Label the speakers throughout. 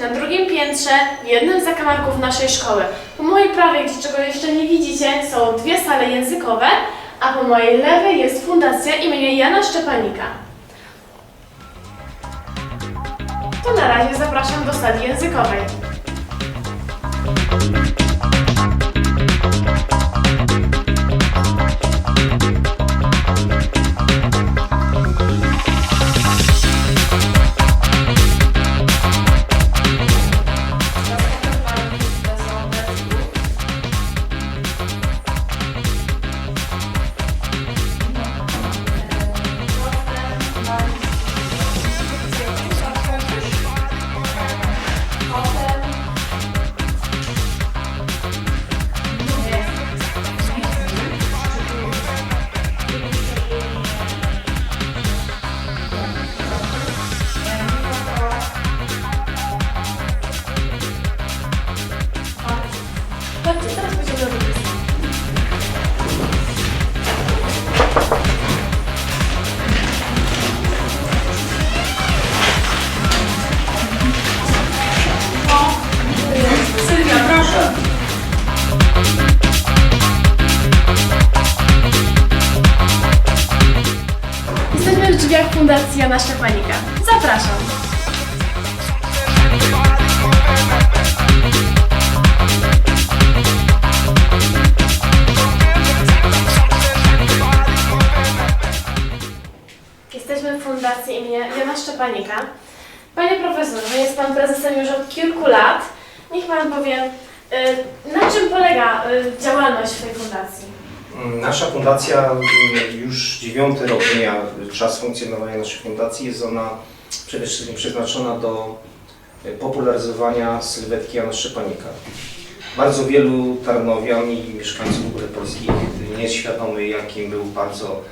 Speaker 1: na drugim piętrze, jednym z zakamarków naszej szkoły. Po mojej prawej, gdzie czego jeszcze nie widzicie, są dwie sale językowe, a po mojej lewej jest fundacja imienia Jana Szczepanika. To na razie zapraszam do sali językowej. Chodźcie, teraz będziemy robić.
Speaker 2: Sylwia, proszę.
Speaker 1: Jesteśmy w drzwiach Fundacji Jana Szczepanika. Zapraszam. Fundacji imienia Jana Szczepanika. Panie profesorze, jest Pan prezesem już od kilku lat. Niech Pan powie, y, na czym polega y, działalność tej fundacji?
Speaker 3: Nasza fundacja mm, już dziewiąty rok mija czas funkcjonowania naszej fundacji. Jest ona przede wszystkim przeznaczona do popularyzowania sylwetki Jana Szczepanika. Bardzo wielu Tarnowian i mieszkańców w ogóle polskich nie jest świadomy, jakim był bardzo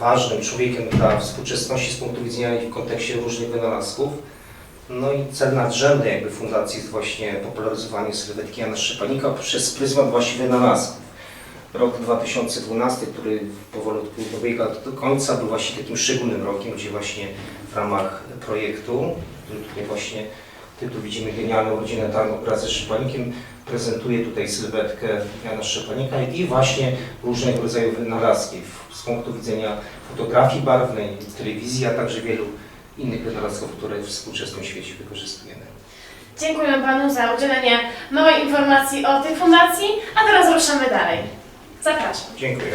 Speaker 3: ważnym człowiekiem dla współczesności z punktu widzenia w kontekście różnych wynalazków. No i cel nadrzędny jakby fundacji jest właśnie popularyzowanie sylwetki Jana Szczepanika przez pryzmat właśnie wynalazków. Rok 2012, który powolutku dobiega do końca, był właśnie takim szczególnym rokiem, gdzie właśnie w ramach projektu, który tutaj właśnie tytuł widzimy Genialną Rodzinę Tarnów wraz ze Szczepanikiem, prezentuje tutaj sylwetkę Jana Szczepanika i właśnie różnego rodzaju wynalazki z punktu widzenia fotografii barwnej, telewizji, a także wielu innych wynalazków, które w współczesnym świecie wykorzystujemy.
Speaker 1: Dziękuję Panu za udzielenie nowej informacji o tej fundacji, a teraz ruszamy dalej. Zapraszam.
Speaker 3: Dziękuję.